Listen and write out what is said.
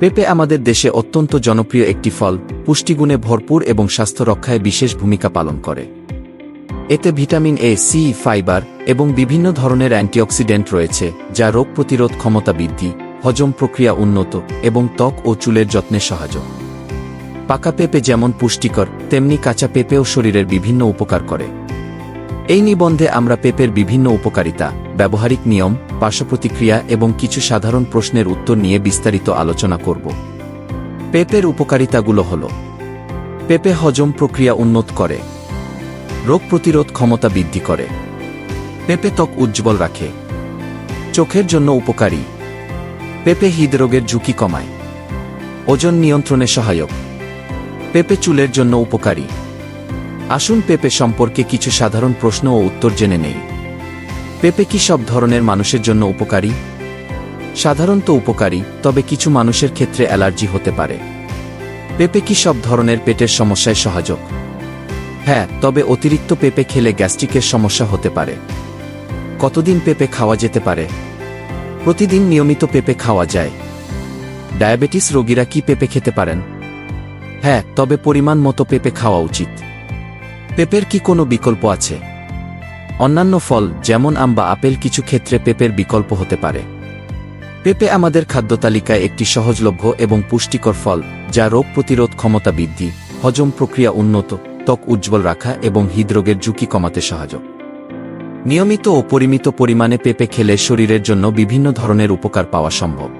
পেঁপে আমাদের দেশে অত্যন্ত জনপ্রিয় একটি ফল, পুষ্টিগুণে ভরপুর এবং স্বাস্থ্য রক্ষায় বিশেষ ভূমিকা পালন করে। এতে ভিটামিন এ, সি, ফাইবার এবং বিভিন্ন ধরনের অ্যান্টিঅক্সিডেন্ট রয়েছে, যা রোগ প্রতিরোধ ক্ষমতা বৃদ্ধি, হজম প্রক্রিয়া উন্নত এবং ত্বক ও চুলের যত্নে সহায়ক পাকা পেঁপে যেমন পুষ্টিকর, তেমনি কাঁচা পেঁপেও শরীরের বিভিন্ন উপকার করে। এই নিবন্ধে আমরা পেঁপের বিভিন্ন উপকারিতা ব্যবহারিক নিয়ম, পার্শ্বপ্রতিক্রিয়া এবং কিছু সাধারণ প্রশ্নের উত্তর নিয়ে বিস্তারিত আলোচনা করব। পেঁপের উপকারিতাগুলো হল, পেঁপে হজম প্রক্রিয়া উন্নত করে, রোগ প্রতিরোধ ক্ষমতা বৃদ্ধি করে, পেঁপে ত্বক উজ্জ্বল রাখে, চোখের জন্য উপকারী, পেঁপে হৃদরোগের ঝুঁকি কমায়, ওজন নিয়ন্ত্রণে সহায়ক, পেঁপে চুলের জন্য উপকারী। আসুন পেঁপে সম্পর্কে কিছু সাধারণ প্রশ্ন ও উত্তর জেনে নেই। পেঁপে কি সব ধরনের মানুষের জন্য উপকারী? সাধারণত উপকারী, তবে কিছু মানুষের ক্ষেত্রে অ্যালার্জি হতে পারে। পেঁপে কি সব ধরনের পেটের সমস্যায় সহায়ক? হ্যাঁ তবে অতিরিক্ত পেঁপে খেলে গ্যাস্ট্রিকের সমস্যা হতে পারে। কতদিন পেঁপে খাওয়া যেতে পারে? প্রতিদিন নিয়মিত পেঁপে খাওয়া যায়। ডায়াবেটিস রোগীরা কি পেঁপে খেতে পারেন? হ্যাঁ তবে পরিমাণ মতো পেঁপে খাওয়া উচিত। পেঁপের কি কোনো বিকল্প আছে? অন্যান্য ফল, যেমন আম বা আপেল, কিছু ক্ষেত্রে পেঁপের বিকল্প হতে পারে। পেঁপে আমাদের খাদ্য তালিকায় একটি সহজলভ্য এবং পুষ্টিকর ফল, যা রোগ প্রতিরোধ ক্ষমতা বৃদ্ধি, হজম প্রক্রিয়া উন্নত, ত্বক উজ্জ্বল রাখা এবং হৃদরোগের ঝুঁকি কমাতে সহায়ক নিয়মিত ও পরিমিত পরিমাণে পেঁপে খেলে শরীরের জন্য বিভিন্ন ধরনের উপকার পাওয়া সম্ভব।